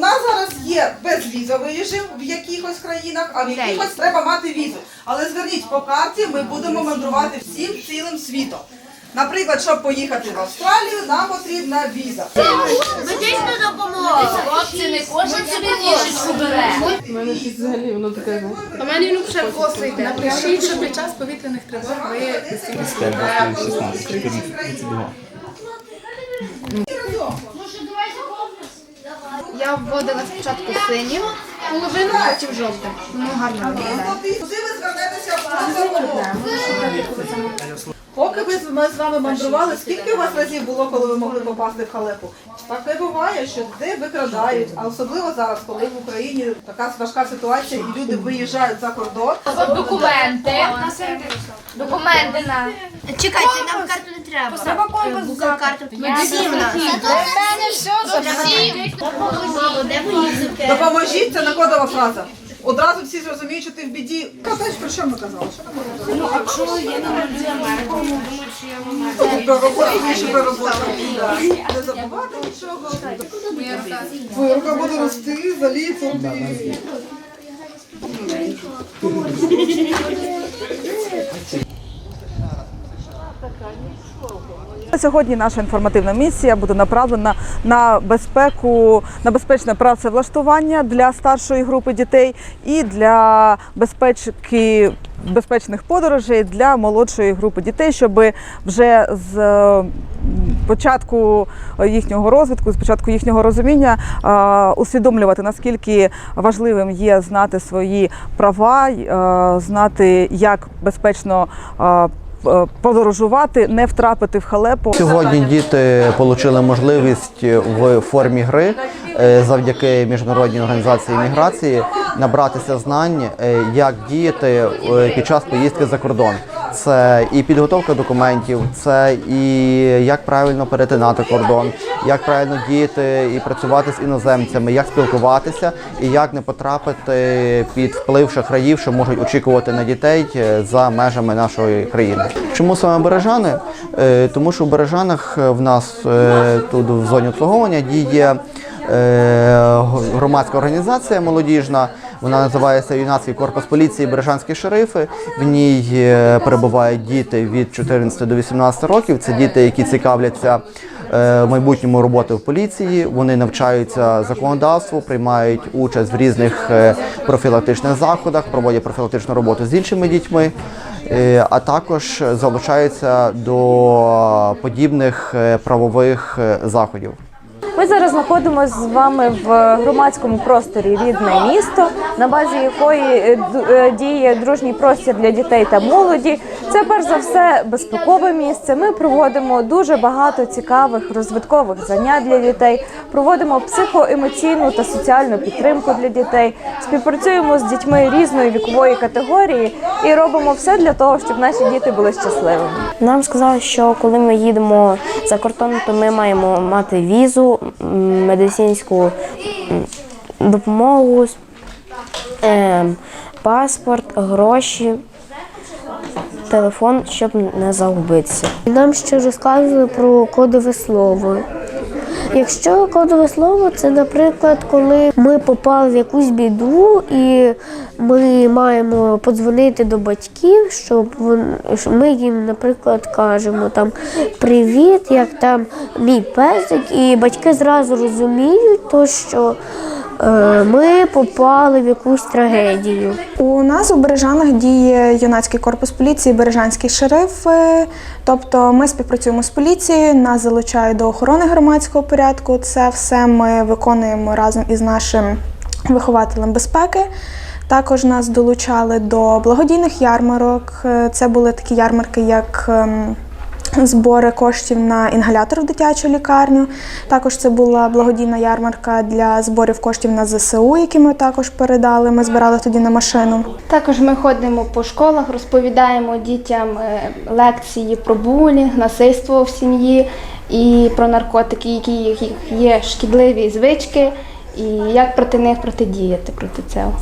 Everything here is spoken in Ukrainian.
нас зараз є безвізовий режим в якихось країнах, а в якихось треба мати візу. Але зверніть по карті, ми будемо мандрувати всім цілим світом. Наприклад, щоб поїхати в Австралію, нам потрібна віза. Медичну допомогу. Хлопці, не кожен собі книжечку бере. У мене він вже коси йде. Напишіть, що під час повітряних тривог ви постійно Я вводила спочатку синім, половину, потім жовтим. Ну гарно виглядає. Куди ви звернетеся в? Поки ви ми з вами мандрували, скільки у вас разів було, коли ви могли попасти в халепу? Таке буває, що де викрадають, а особливо зараз, коли в Україні така важка ситуація і люди виїжджають за кордон. Документи. Документи на. Чекайте, нам карту треба. Треба компас карту. Всім нас. Де мої зубки? Допоможіть, це не кодова фраза. Одразу всі зрозуміють, що ти в біді. Катач, про що ми казали? Що ми казали? Ну, а що я не Про роботу, більше про роботу. Да. Не забувати нічого. Твоя рука буде рости, заліться. Сьогодні наша інформативна місія буде направлена на безпеку, на безпечне працевлаштування для старшої групи дітей і для безпечки безпечних подорожей для молодшої групи дітей, щоб вже з е, початку їхнього розвитку, з початку їхнього розуміння е, усвідомлювати наскільки важливим є знати свої права, е, знати, як безпечно подорожувати, не втрапити в халепу. Сьогодні діти отримали можливість в формі гри е, завдяки міжнародній організації міграції набратися знань, е, як діяти е, під час поїздки за кордон. Це і підготовка документів, це і як правильно перетинати кордон, як правильно діяти і працювати з іноземцями, як спілкуватися і як не потрапити під вплив шахраїв, що можуть очікувати на дітей е, за межами нашої країни. Чому саме Бережани? Е, Тому що в Бережанах е, в нас тут в зоні обслуговування діє громадська організація молодіжна. Вона називається Юнацький корпус поліції Бережанські шерифи. В ній е, перебувають діти від 14 до 18 років. Це діти, які цікавляться е, майбутньому роботи в поліції. Вони навчаються законодавству, приймають участь в різних е, профілактичних заходах, проводять профілактичну роботу з іншими дітьми. А також залучаються до подібних правових заходів. Ми зараз знаходимося з вами в громадському просторі рідне місто, на базі якої е, е, діє дружній простір для дітей та молоді. Це перш за все безпекове місце. Ми проводимо дуже багато цікавих розвиткових занять для дітей. Проводимо психоемоційну та соціальну підтримку для дітей. Співпрацюємо з дітьми різної вікової категорії і робимо все для того, щоб наші діти були щасливими. Нам сказали, що коли ми їдемо за кордон, то ми маємо мати візу, медицинську допомогу, ем, паспорт, гроші, телефон, щоб не загубитися. Нам ще розказували про кодове слово. Якщо кодове слово, це, наприклад, коли ми попали в якусь біду, і ми маємо подзвонити до батьків, щоб ми їм, наприклад, кажемо там привіт, як там мій песик, і батьки зразу розуміють, то що ми попали в якусь трагедію. У нас у Бережанах діє юнацький корпус поліції, Бережанський шериф. Е, Тобто ми співпрацюємо з поліцією, нас залучають до охорони громадського порядку. Це все ми виконуємо разом із нашим вихователем безпеки. Також нас долучали до благодійних ярмарок. Е, Це були такі ярмарки, як ем, збори коштів на інгалятор в дитячу лікарню. Також це була благодійна ярмарка для зборів коштів на ЗСУ, які ми також передали. Ми збирали тоді на машину. Також ми ходимо по школах, розповідаємо дітям е, лекції про булінг, насильство в сім'ї і про наркотики, які є шкідливі звички, і як проти них протидіяти проти цього.